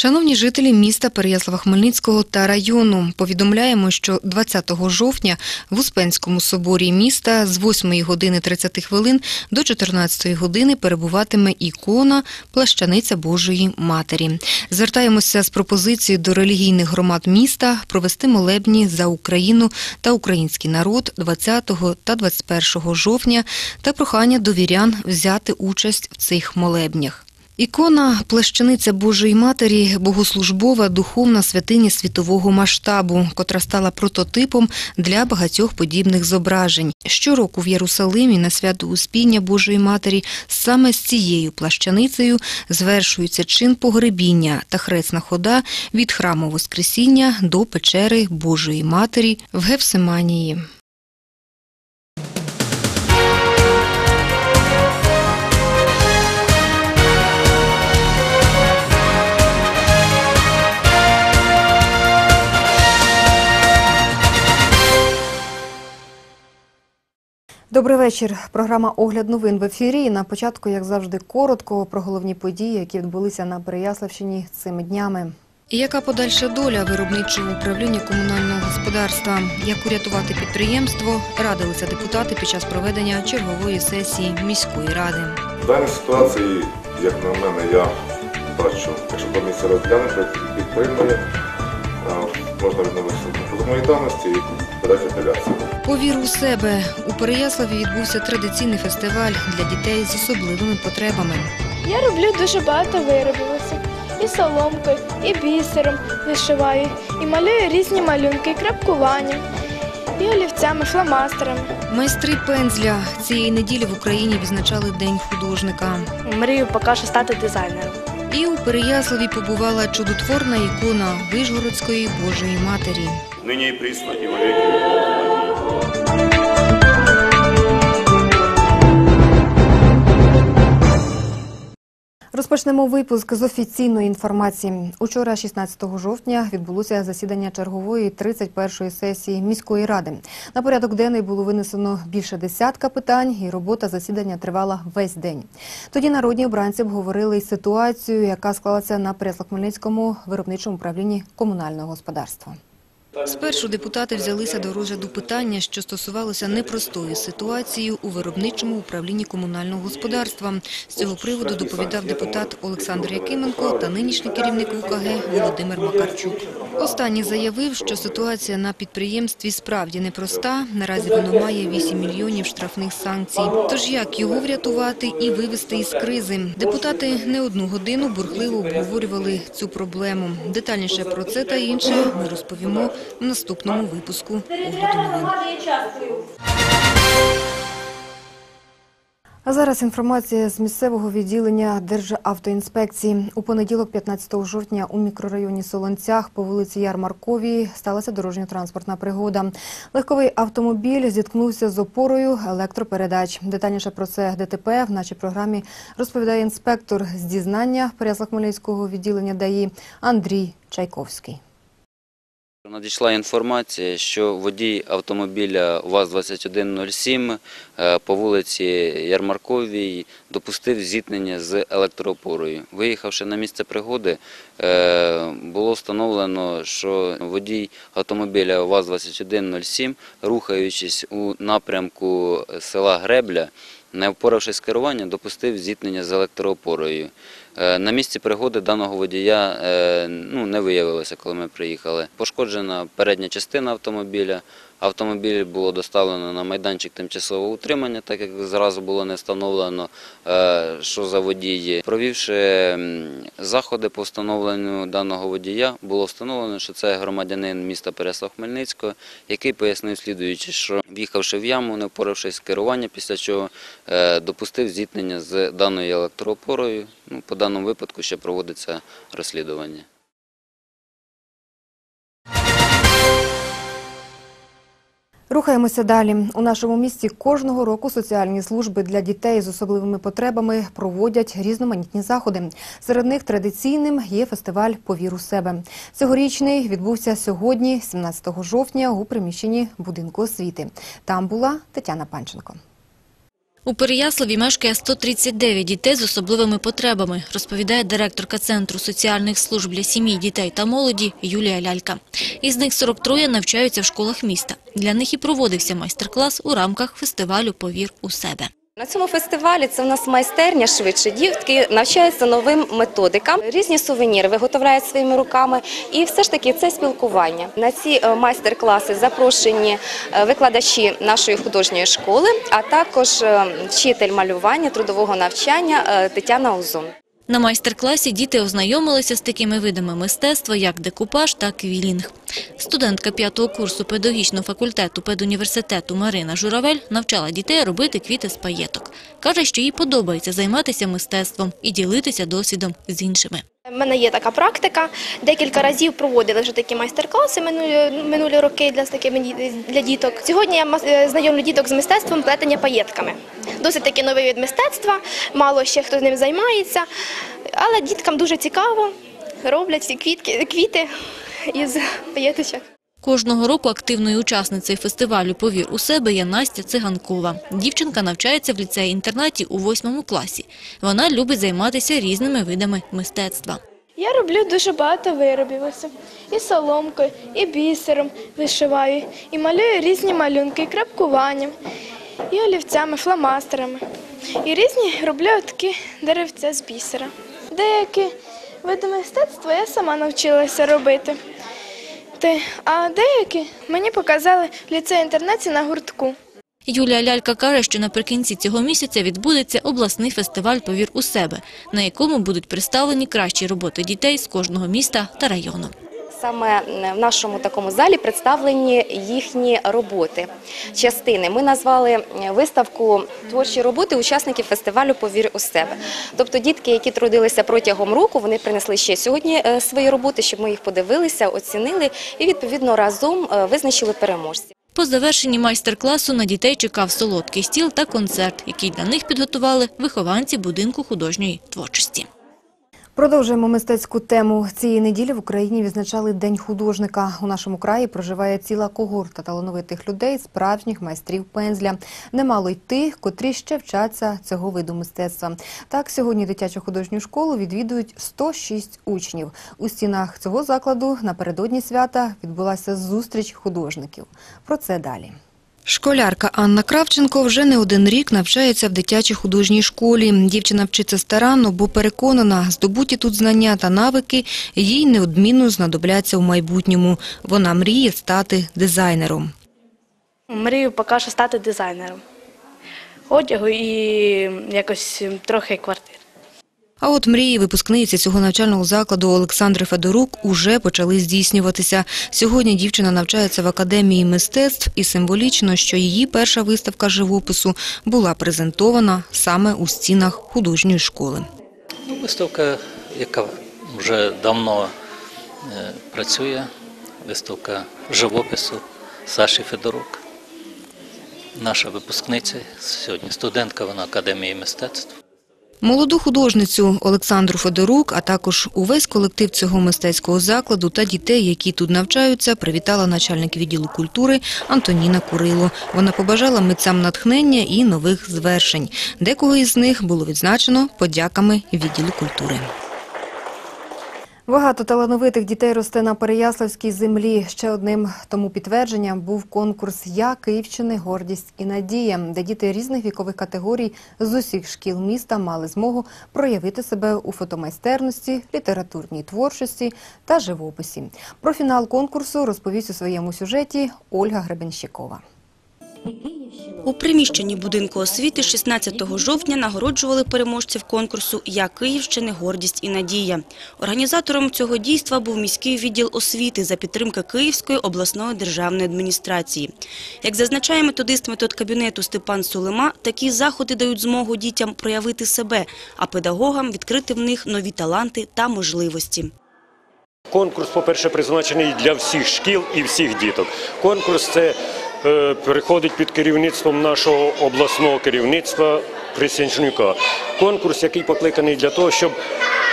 Шановні жителі міста Переяслава-Хмельницького та району, повідомляємо, що 20 жовтня в Успенському соборі міста з 8 години 30 хвилин до 14 години перебуватиме ікона Плащаниця Божої Матері. Звертаємося з пропозицією до релігійних громад міста провести молебні за Україну та український народ 20 та 21 жовтня та прохання до вірян взяти участь в цих молебнях. Ікона плащаниця Божої Матері богослужбова духовна святиня світового масштабу, котра стала прототипом для багатьох подібних зображень. Щороку в Єрусалимі на свято Успіння Божої Матері саме з цією плащаницею звершується чин погребіння та хресна хода від храму Воскресіння до печери Божої Матері в Гефсиманії. Добрий вечір. Програма Огляд новин в ефірі. І На початку, як завжди, коротко про головні події, які відбулися на Переяславщині цими днями. І яка подальша доля виробничого управління комунального господарства? Як урятувати підприємство? Радилися депутати під час проведення чергової сесії міської ради. В даній ситуації, як на мене, я бачу, якщо комісія розгляне, підтримує, можна відновити позовної давності подати. Повір у себе у Переяславі відбувся традиційний фестиваль для дітей з особливими потребами. Я роблю дуже багато виробів. І соломкою, і бісером вишиваю, і малюю різні малюнки, і крапкування, і олівцями, фломастерами. Майстри пензля цієї неділі в Україні відзначали День художника. Мрію поки що стати дизайнером. І у Переяславі побувала чудотворна ікона Вижгородської Божої Матері. Нині і прісно, і во Розпочнемо випуск з офіційної інформації. Учора, 16 жовтня, відбулося засідання чергової 31-ї сесії міської ради. На порядок денний було винесено більше десятка питань, і робота засідання тривала весь день. Тоді народні обранці обговорили ситуацію, яка склалася на Переяслав-Хмельницькому виробничому управлінні комунального господарства. Спершу депутати взялися до розгляду питання, що стосувалося непростої ситуації у виробничому управлінні комунального господарства. З цього приводу доповідав депутат Олександр Якименко та нинішній керівник УКГ Володимир Макарчук. Останній заявив, що ситуація на підприємстві справді непроста. Наразі воно має 8 мільйонів штрафних санкцій. Тож як його врятувати і вивести із кризи? Депутати не одну годину бурхливо обговорювали цю проблему. Детальніше про це та інше ми розповімо в наступному випуску огляду новин. А зараз інформація з місцевого відділення Державтоінспекції. У понеділок, 15 жовтня, у мікрорайоні Солонцях по вулиці Ярмарковій сталася дорожньо-транспортна пригода. Легковий автомобіль зіткнувся з опорою електропередач. Детальніше про це ДТП в нашій програмі розповідає інспектор з дізнання Переяслав-Хмельницького відділення ДАІ Андрій Чайковський. Надійшла інформація, що водій автомобіля ВАЗ-2107 е, по вулиці Ярмарковій допустив зіткнення з електроопорою. Виїхавши на місце пригоди, е, було встановлено, що водій автомобіля ВАЗ-2107, рухаючись у напрямку села Гребля, не впоравшись з керуванням, допустив зіткнення з електроопорою. Е, На місці пригоди даного водія е, ну, не виявилося, коли ми приїхали. Пошкоджена передня частина автомобіля. Автомобіль було доставлено на майданчик тимчасового утримання, так як зразу було не встановлено, е, що за водій. Провівши заходи по встановленню даного водія, було встановлено, що це громадянин міста Переслав-Хмельницького, який пояснив слідуючи, що в'їхавши в яму, не впоравшись з керування, після чого е, допустив зіткнення з даною електроопорою. Ну, по даному випадку ще проводиться розслідування. Рухаємося далі. У нашому місті кожного року соціальні служби для дітей з особливими потребами проводять різноманітні заходи. Серед них традиційним є фестиваль Повір у себе. Цьогорічний відбувся сьогодні, 17 жовтня, у приміщенні будинку освіти. Там була Тетяна Панченко. У Переяславі мешкає 139 дітей з особливими потребами, розповідає директорка Центру соціальних служб для сім'ї, дітей та молоді Юлія Лялька. Із них 43 навчаються в школах міста. Для них і проводився майстер-клас у рамках фестивалю «Повір у себе». На цьому фестивалі це в нас майстерня швидше. Дітки навчаються новим методикам. Різні сувеніри виготовляють своїми руками. І все ж таки це спілкування. На ці е, майстер-класи запрошені е, викладачі нашої художньої школи, а також е, вчитель малювання трудового навчання Тетяна Узун. На майстер-класі діти ознайомилися з такими видами мистецтва, як декупаж та квілінг. Студентка п'ятого курсу педагогічного факультету педуніверситету Марина Журавель навчала дітей робити квіти з паєток. Каже, що їй подобається займатися мистецтвом і ділитися досвідом з іншими. У мене є така практика. Декілька разів проводили вже такі майстер-класи минулі, минулі роки для, для діток. Сьогодні я е, знайомлю діток з мистецтвом плетення паєтками. Досить таки новий від мистецтва, мало ще хто з ним займається, але діткам дуже цікаво, роблять ці квітки, квіти із паєточок. Кожного року активною учасницею фестивалю «Повір у себе» є Настя Циганкова. Дівчинка навчається в ліцеї-інтернаті у восьмому класі. Вона любить займатися різними видами мистецтва. Я роблю дуже багато виробів. ось. І соломкою, і бісером вишиваю, і малюю різні малюнки, і крапкуванням, і олівцями, фломастерами. І різні роблю такі деревця з бісера. Деякі види мистецтва я сама навчилася робити. А деякі мені показали в ліцеї-інтернаті на гуртку. Юлія Лялька каже, що наприкінці цього місяця відбудеться обласний фестиваль «Повір у себе», на якому будуть представлені кращі роботи дітей з кожного міста та району. Саме в нашому такому залі представлені їхні роботи, частини. Ми назвали виставку творчі роботи учасників фестивалю Повір у себе. Тобто дітки, які трудилися протягом року, вони принесли ще сьогодні е, свої роботи, щоб ми їх подивилися, оцінили і відповідно разом е, визначили переможців. По завершенні майстер-класу на дітей чекав солодкий стіл та концерт, який для них підготували вихованці будинку художньої творчості. Продовжуємо мистецьку тему. Цієї неділі в Україні відзначали День художника. У нашому краї проживає ціла когорта талановитих людей, справжніх майстрів пензля. Немало й тих, котрі ще вчаться цього виду мистецтва. Так, сьогодні дитячу художню школу відвідують 106 учнів. У стінах цього закладу напередодні свята відбулася зустріч художників. Про це далі. Школярка Анна Кравченко вже не один рік навчається в дитячій художній школі. Дівчина вчиться старанно, бо переконана, здобуті тут знання та навики їй неодмінно знадобляться в майбутньому. Вона мріє стати дизайнером. Мрію поки що стати дизайнером одягу і якось трохи квартир. А от мрії випускниці цього навчального закладу Олександри Федорук уже почали здійснюватися. Сьогодні дівчина навчається в академії мистецтв і символічно, що її перша виставка живопису була презентована саме у стінах художньої школи. Ну, Виставка, яка вже давно е, працює, виставка живопису Саші Федорук. Наша випускниця, сьогодні студентка вона Академії мистецтв. Молоду художницю Олександру Федорук, а також увесь колектив цього мистецького закладу та дітей, які тут навчаються, привітала начальник відділу культури Антоніна Курило. Вона побажала митцям натхнення і нових звершень. Декого із них було відзначено подяками відділу культури. Багато талановитих дітей росте на Переяславській землі. Ще одним тому підтвердженням був конкурс Я Київщини, гордість і надія, де діти різних вікових категорій з усіх шкіл міста мали змогу проявити себе у фотомайстерності, літературній творчості та живописі. Про фінал конкурсу розповість у своєму сюжеті Ольга Гребенщикова. У приміщенні будинку освіти 16 жовтня нагороджували переможців конкурсу «Я Київщини. Гордість і надія». Організатором цього дійства був міський відділ освіти за підтримки Київської обласної державної адміністрації. Як зазначає методист методкабінету Степан Сулема, такі заходи дають змогу дітям проявити себе, а педагогам відкрити в них нові таланти та можливості. Конкурс, по-перше, призначений для всіх шкіл і всіх діток. Конкурс це переходить під керівництвом нашого обласного керівництва Присянчнюка. Конкурс, який покликаний для того, щоб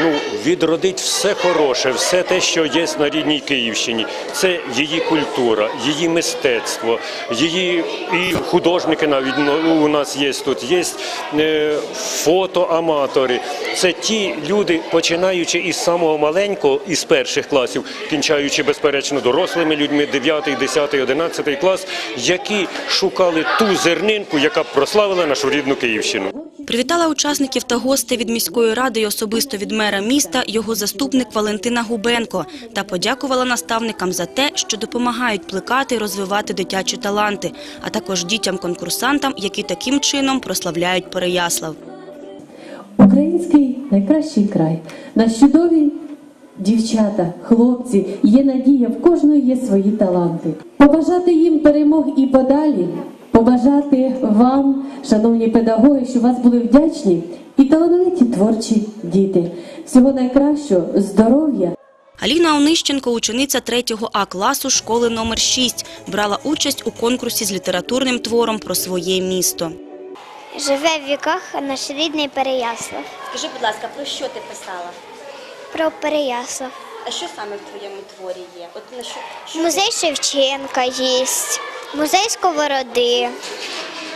ну, відродить все хороше, все те, що є на рідній Київщині. Це її культура, її мистецтво, її і художники навіть ну, у нас є тут, є е, фотоаматори. Це ті люди, починаючи із самого маленького, із перших класів, кінчаючи безперечно дорослими людьми, 9, 10, 11 клас, які шукали ту зернинку, яка прославила нашу рідну Київщину. Привітала учасників та гостей від міської ради і особисто від мера міста його заступник Валентина Губенко та подякувала наставникам за те, що допомагають плекати і розвивати дитячі таланти, а також дітям-конкурсантам, які таким чином прославляють Переяслав. Український найкращий край. Наш чудові дівчата, хлопці, є надія, в кожного є свої таланти. Побажати їм перемог і подалі, побажати вам, шановні педагоги, щоб вас були вдячні і талановиті творчі діти. Всього найкращого, здоров'я. Аліна Онищенко, учениця 3 А класу школи номер 6, брала участь у конкурсі з літературним твором про своє місто. Живе в віках наш рідний Переяслав. Скажи, будь ласка, про що ти писала? Про Переяслав. А що саме в твоєму творі є? От на що, що Музей Шевченка є, музей Сковороди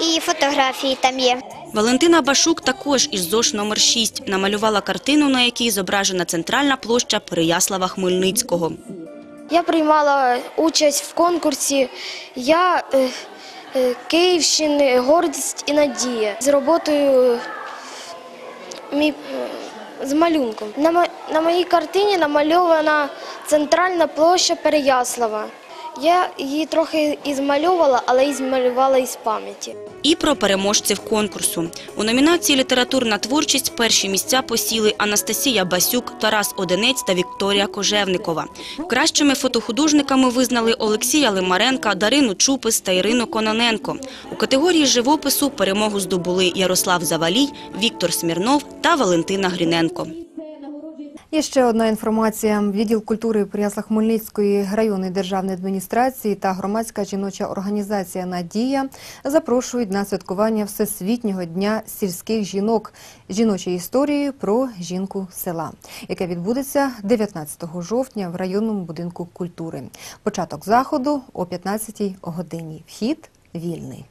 і фотографії там є. Валентина Башук також із ЗОШ номер 6 намалювала картину, на якій зображена центральна площа Переяслава Хмельницького. Я приймала участь в конкурсі. Я е, е, Київщини, гордість і надія з роботою е, з малюнком. На, на моїй картині намальована центральна площа Переяслава. Я її трохи і змальовувала, але і змалювала із пам'яті. І про переможців конкурсу. У номінації «Літературна творчість» перші місця посіли Анастасія Басюк, Тарас Одинець та Вікторія Кожевникова. Кращими фотохудожниками визнали Олексія Лимаренка, Дарину Чупис та Ірину Кононенко. У категорії живопису перемогу здобули Ярослав Завалій, Віктор Смірнов та Валентина Гріненко. Є ще одна інформація. Відділ культури Приясла Хмельницької районної державної адміністрації та громадська жіноча організація Надія запрошують на святкування Всесвітнього дня сільських жінок жіночої історії про жінку села, яке відбудеться 19 жовтня в районному будинку культури. Початок заходу о 15 годині. Вхід вільний.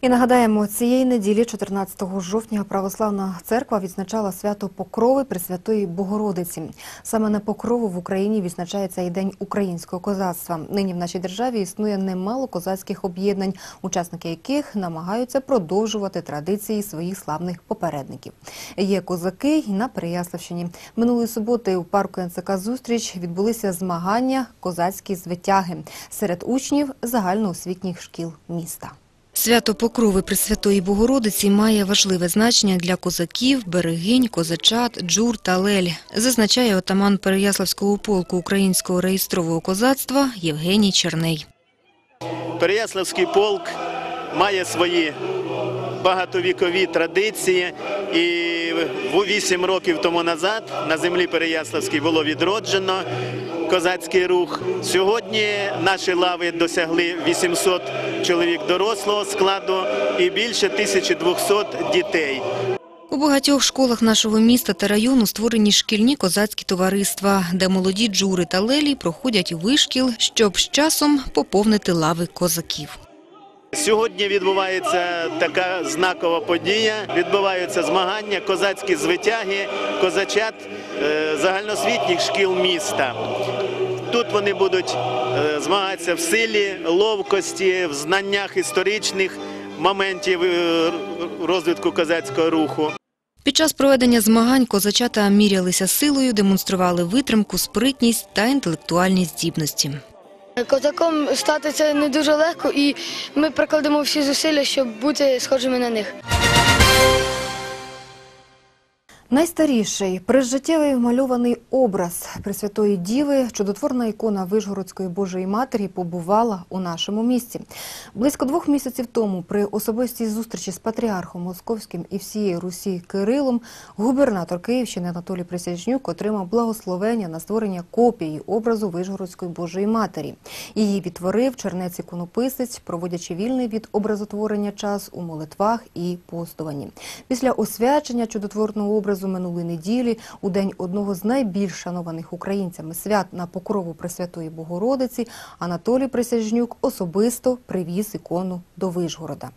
І нагадаємо, цієї неділі, 14 жовтня, православна церква відзначала свято Покрови Пресвятої Богородиці. Саме на Покрову в Україні відзначається і День українського козацтва. Нині в нашій державі існує немало козацьких об'єднань, учасники яких намагаються продовжувати традиції своїх славних попередників. Є козаки й на Переяславщині. Минулої суботи у парку НЦК «Зустріч» відбулися змагання козацькі звитяги серед учнів загальноосвітніх шкіл міста. Свято Покрови Пресвятої Богородиці має важливе значення для козаків, берегинь, козачат, джур та лель, зазначає отаман Переяславського полку українського реєстрового козацтва Євгеній Черней. Переяславський полк має свої багатовікові традиції, і вісім років тому назад на землі Переяславській було відроджено козацький рух. Сьогодні наші лави досягли 800 чоловік дорослого складу і більше 1200 дітей. У багатьох школах нашого міста та району створені шкільні козацькі товариства, де молоді джури та лелі проходять вишкіл, щоб з часом поповнити лави козаків. Сьогодні відбувається така знакова подія. Відбуваються змагання, козацькі звитяги, козачат е, загальноосвітніх шкіл міста. Тут вони будуть е, змагатися в силі, ловкості, в знаннях історичних моментів е, розвитку козацького руху. Під час проведення змагань козачата мірялися силою, демонстрували витримку, спритність та інтелектуальні здібності. Козаком стати це не дуже легко, і ми прикладемо всі зусилля, щоб бути схожими на них. Найстаріший прижиттєвий мальований образ Пресвятої Діви, чудотворна ікона Вишгородської Божої Матері побувала у нашому місті. Близько двох місяців тому при особистій зустрічі з патріархом Московським і всієї Русі Кирилом губернатор Київщини Анатолій Присяжнюк отримав благословення на створення копії образу Вишгородської Божої Матері. Її відтворив чернець іконописець, проводячи вільний від образотворення час у молитвах і постуванні. Після освячення чудотворного образу минулої неділі, у день одного з найбільш шанованих українцями свят на покрову Пресвятої Богородиці, Анатолій Присяжнюк особисто привіз ікону до Вишгорода.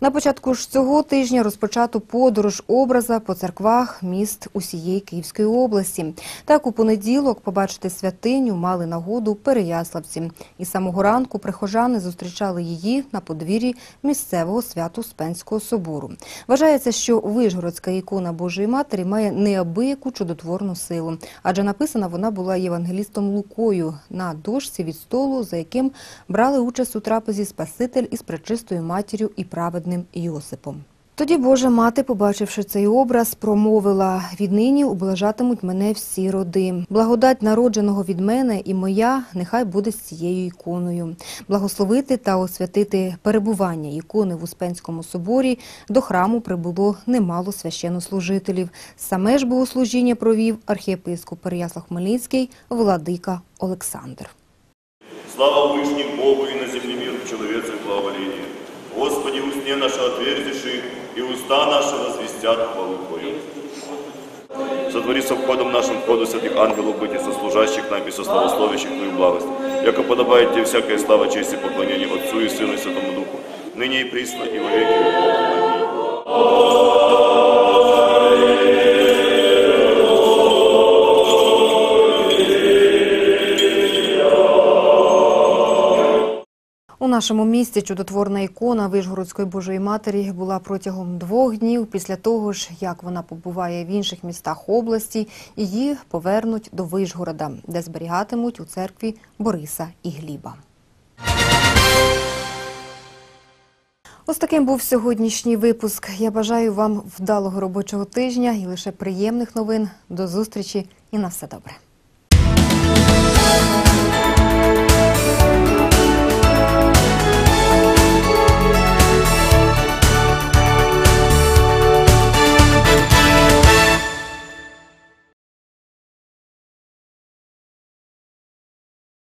На початку ж цього тижня розпочато подорож образа по церквах міст усієї Київської області. Так у понеділок побачити святиню мали нагоду переяславці. І самого ранку прихожани зустрічали її на подвір'ї місцевого свято-Успенського собору. Вважається, що Вишгородська ікона Божої Матері має неабияку чудотворну силу, адже написана вона була євангелістом Лукою на дошці від столу, за яким брали участь у трапезі Спаситель із пречистою матір'ю і праведним Йосипом. Тоді Божа мати, побачивши цей образ, промовила: віднині облажатимуть мене всі роди. Благодать народженого від мене і моя нехай буде з цією іконою. Благословити та освятити перебування ікони в Успенському соборі до храму прибуло немало священнослужителів. Саме ж богослужіння провів архієпископ Переяслав Хмельницький владика Олександр. Слава Вышним Богу и на в человеце благоволение. Господи, усне наше отверзиши, и уста наши возвестят хвалу Твою. Сотвори со входом нашим входу святых ангелов быть и сослужащих нам и сославословящих Твою благость, яко подобает Тебе всякая слава, честь и поклонение Отцу и Сыну и Святому Духу, ныне и присно и во веки веков. Аминь. Нашому місті чудотворна ікона Вишгородської Божої Матері була протягом двох днів. Після того ж, як вона побуває в інших містах області, її повернуть до Вишгорода, де зберігатимуть у церкві Бориса і Гліба. Ось таким був сьогоднішній випуск. Я бажаю вам вдалого робочого тижня і лише приємних новин. До зустрічі і на все добре.